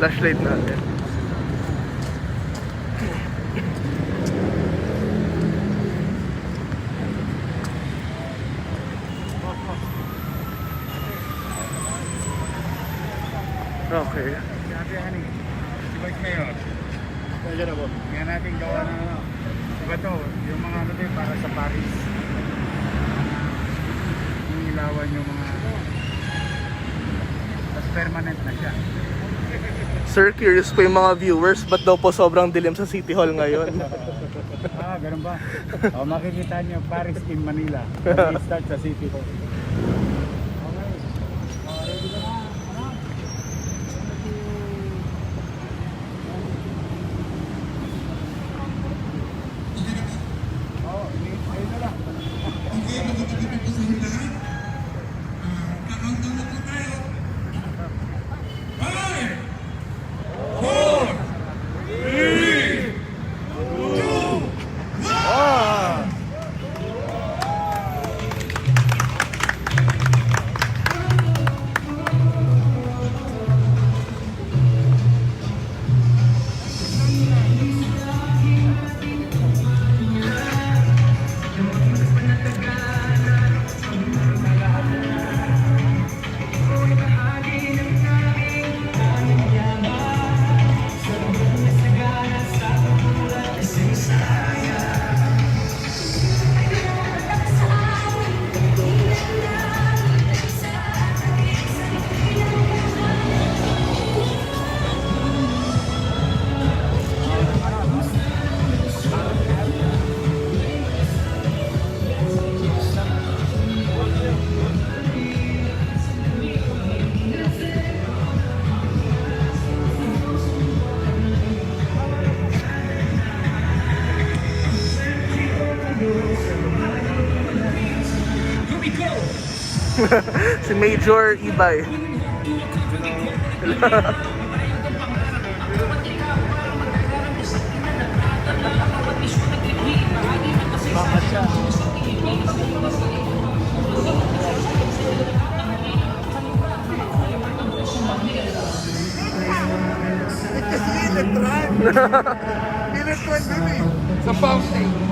Flashlight natin. Okay. Sabi yan eh. Si Vice Mayor. Kaya na po. Kaya natin gawa ng ano. Diba to, yung mga ano din para sa Paris. Inilawan yung mga... Tapos permanent na siya. Sir, curious po yung mga viewers, ba't daw po sobrang dilim sa City Hall ngayon? Ah, ganun ba? O, makikita niyo Paris in Manila. Mag-start sa City Hall. si Major Ibay. Sa fountain. Alay ka.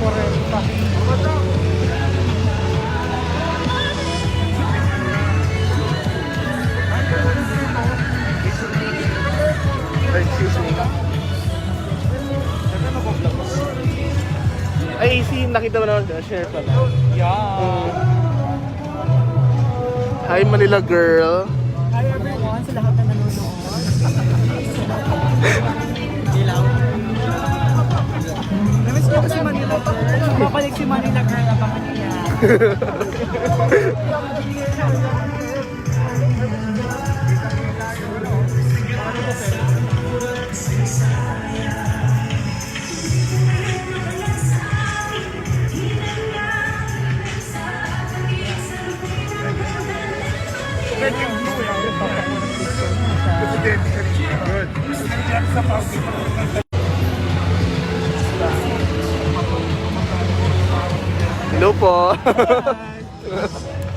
Corre, share pala. Yeah. Hi Manila girl. Hi everyone, sa lahat na nanonood. Ilaw. Namiss ko si Manila Girl. Babalik si Manila Girl, abangan niya. Good. Sa fountain. Hello po.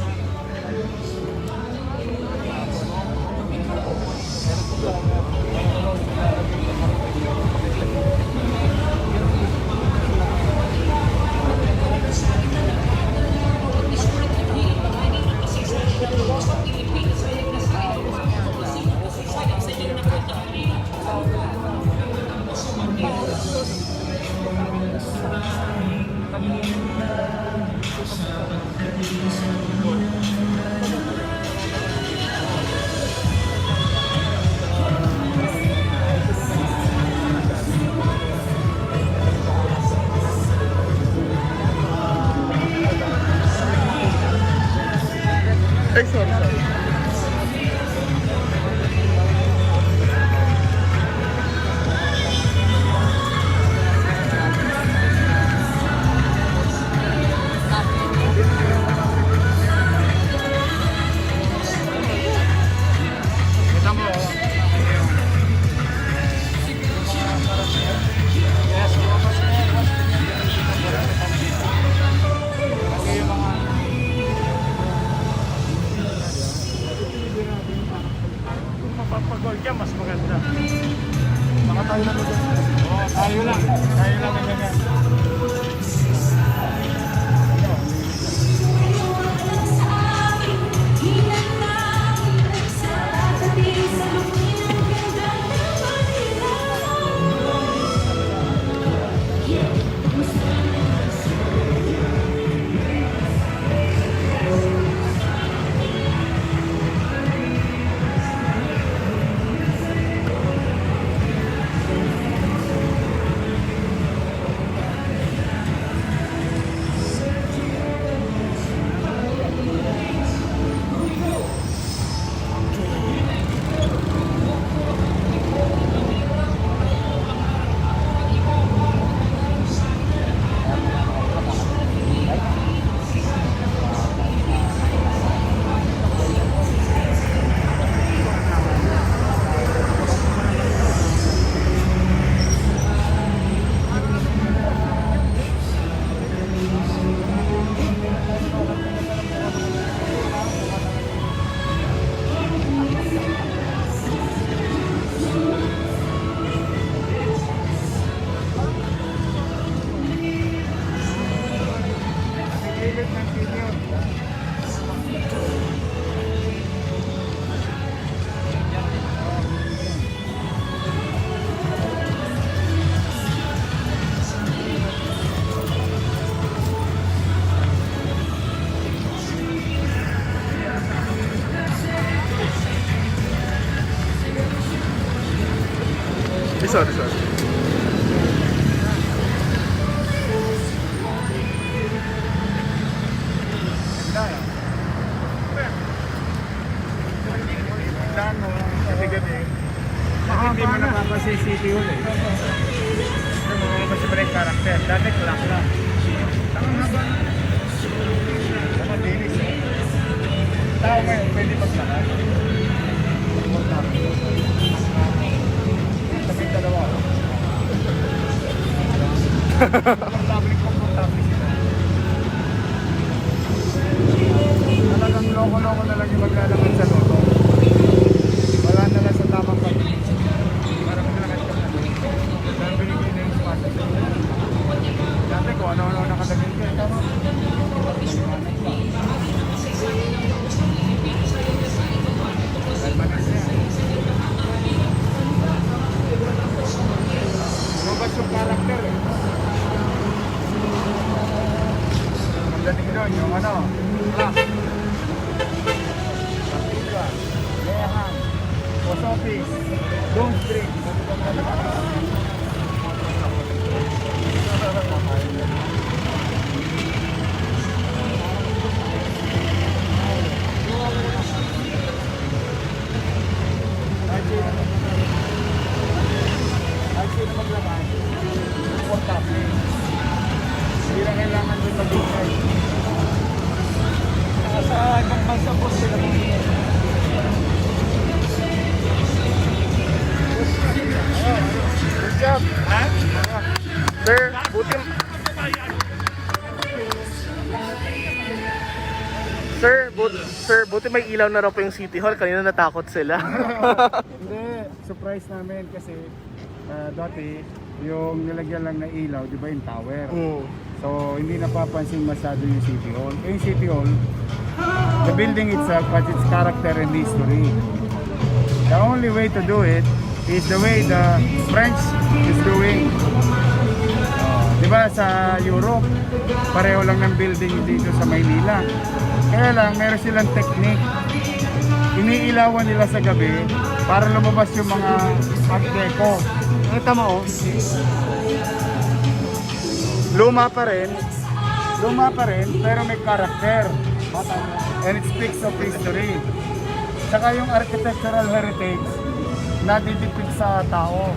Baka tayo lang. Oo, tayo lang. Tayo lang ang ganyan. Sorry, sorry. Tandaan mo, gabi-gabi. Kasi hindi mo napapansin City Hall eh. Hindi mo napapansin pa rin yung karakter. Dati clock lang. Tangang haba. Tama, dinis eh. Tao ngayon, pwede maglakad. Sabi dalawa. Sila. 完了走了 Sir, but, sir, buti may ilaw na raw po yung City Hall. Kanina natakot sila. Hindi, surprise namin kasi ah, dati yung nilagyan lang na ilaw, di ba yung tower? mm. So hindi napapansin masyado yung City Hall. Eh, Yung City Hall, the building itself has its character and history. The only way to do it is the way the French is doing. Ba sa Europe, pareho lang ng building dito sa Maynila. Kaya lang, meron silang technique. Iniilawan nila sa gabi para lumabas yung mga art deco. Nakita mo, oh. Luma pa rin. Luma pa rin, pero may character. And it speaks of history. Saka yung architectural heritage na didipict sa tao.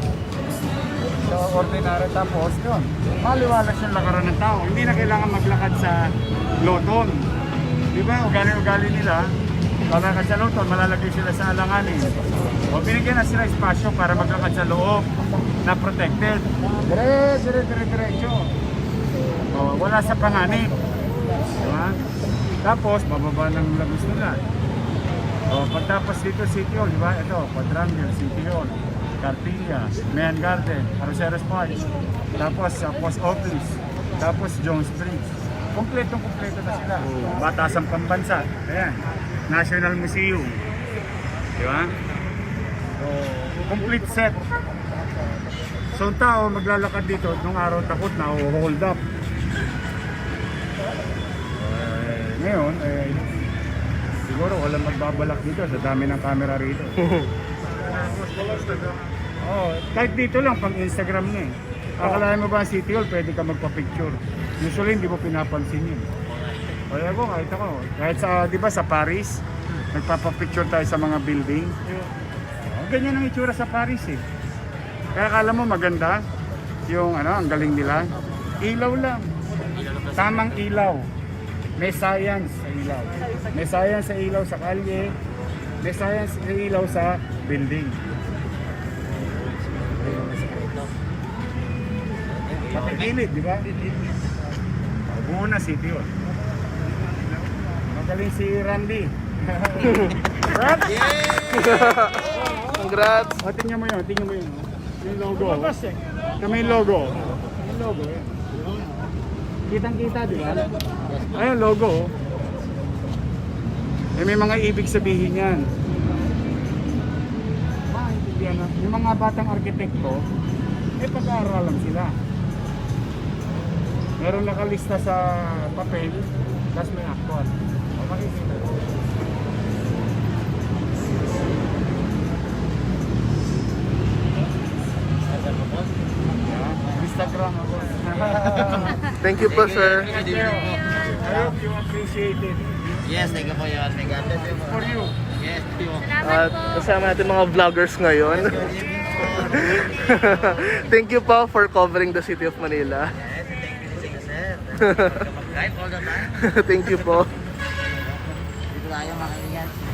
So, ordinary tapos yun. Maliwalas yung lakaran ng tao. Hindi na kailangan maglakad sa loton. Di ba? Ugali-ugali nila. Lalakad sa loton, malalagay sila sa alanganin. O binigyan na sila espasyo para maglakad sa loob na protected. Dire, dire, dire, diretso. O, wala sa panganib. Diba? Tapos, bababa ng labis nila. O, pagtapos dito City Hall, di ba? Ito, Quadrangle, City Hall, Cartilla, Mayan Garden, Arroceros Park, tapos sa Post Office, tapos Jones Bridge. Kompletong kompleto na sila. Batasang pambansa. Ayan. National Museum. Di ba? So, complete set. So, ang tao maglalakad dito nung araw takot na hold up. Eh, ngayon, eh, siguro walang magbabalak dito sa dami ng camera rito. oh, kahit dito lang, pang Instagram niya eh. Akalain mo ba ang City Hall, pwede ka magpa-picture. Usually, hindi mo pinapansin yun. Kaya ako, kahit ako. Kahit sa, di ba, sa Paris, nagpapapicture tayo sa mga building. Oh, ganyan ang itsura sa Paris eh. Kaya akala mo maganda, yung ano, ang galing nila. Ilaw lang. Tamang ilaw. May science sa ilaw. May science sa ilaw sa kalye. May science sa ilaw sa building. Gilid, di ba? Buo na city yun. Magaling si Randy. Randy! Congrats! O, tingnan mo yun, tingnan mo yun. Yung logo. Ito may logo. Yung logo eh. Kitang kita, di ba? Ayun, logo. Eh, may mga ibig sabihin yan. Maintindihan na. Yung mga batang arkitekto, eh pag-aaralan sila. Meron nakalista sa papel, tapos may actual. O, makikita. Yeah. Instagram ako. Thank you po, sir. Thank you. I hope you appreciate it. Yes, thank you po yun. Thank you. For you. Yes, thank you. At kasama natin mga vloggers ngayon. Thank you po for covering the city of Manila. Yes, thank you, thank you, sir. Mag-drive all the time. Thank you po. Dito tayo mga kaibigan.